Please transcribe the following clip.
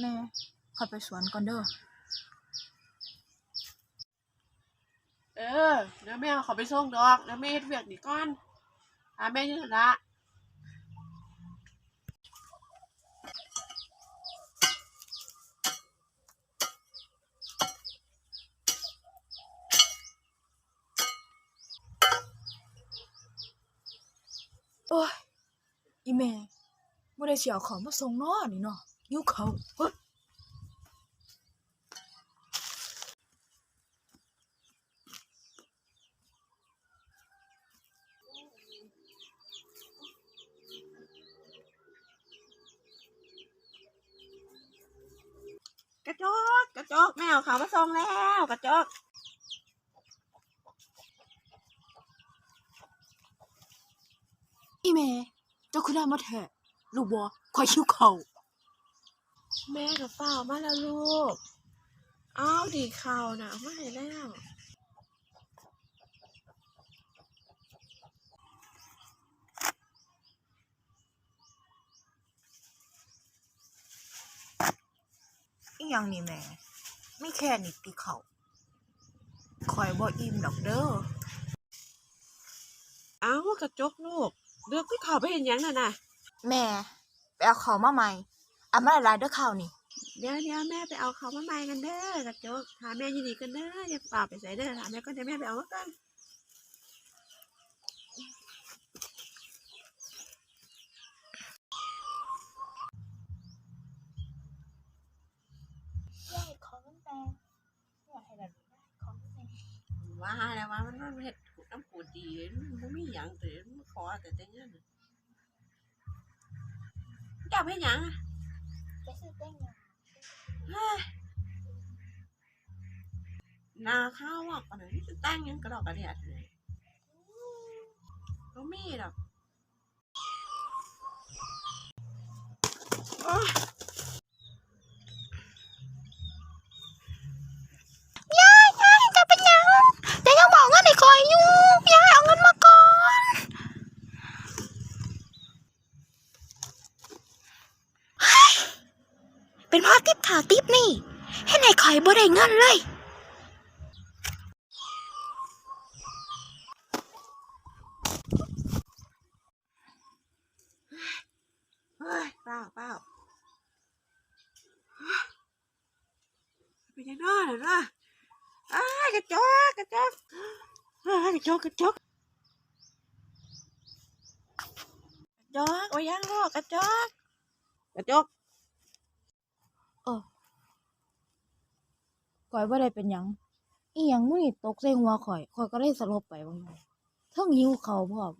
แม่ขอยไปสวนก่อนเด้อ เออเดี๋ยวแม่เอาเขาไปส่งดอกเดี๋ยวแม่เฮ็ดเวียกนี่ก่อนหาแม่อยืนละโอ้ยอีแม่บ่ได้สิเอาของมาส่งน้อนี่เนาะ หิวข้าเฮ้ยกระจอกกระจอกแม่เอาเขามาส่งแล้วกระจอกอีแม่เจ้าคือได้มาแท้ลูกบ่ข่อยหิวข้า แม่กับเฝ้ามาแล้วลูก อ้าวดีข่าวนะเอามาให้แล้วอีหยังนี่แม่ไม่แค่นี้ติข้าวข่อยบ่อิ่มดอกเด้ออ้าวกระจกลูกเลือกที่เขาไปเห็นหยังน่ะนะแม่ไปเอาข้ามาใหม่ เอามาหลายๆเด้อข้าวนี่เดี๋ยวเดี๋ยวแม่ไปเอาเขามาใหม่กันเด้อกระจกหาแม่อยินดีกันเด้ออย่าป่าไปใส่เด้อหาแม่ก็เดี๋ยวแม่ไปเอามากันยายของมันแปลงอยากให้แบบนี้ของมันแปลงว่าแล้วว่ามันมันเฮ็ดน้ำปูดีมันบ่มีหยังแต่มันขอแต่แต่เงินจับให้หยังอะ นาข้าวอะปานนี่จะแต้งยังกระดอกกระเดียดเลยก็มีดอกโอ๊ย ยายยายจะเป็นหยังแต่ยังบอกเงินให้ข่อยอยู่ยายเอาเงินมาก่อนเฮ้ย เป็นพราะติ๊บถาติ๊บนี่ให้ข่อยบ่ได้เงินเลย เฮ้ยเปล่าเปล่าเป็นยังไงเดี๋ยวนะอ้ากระจอกกระจอกอ้ากระจอกกระจอกกระจอกโอ้ยยังลูกกระจอกกระจอก เออก่อยว่าได้เป็นหยังอีหยังมื้อนี้ตกใส่หัวข่อยข่อยก็ได้สลบไปบางอย่างเทิงหิวข้าวพร้อม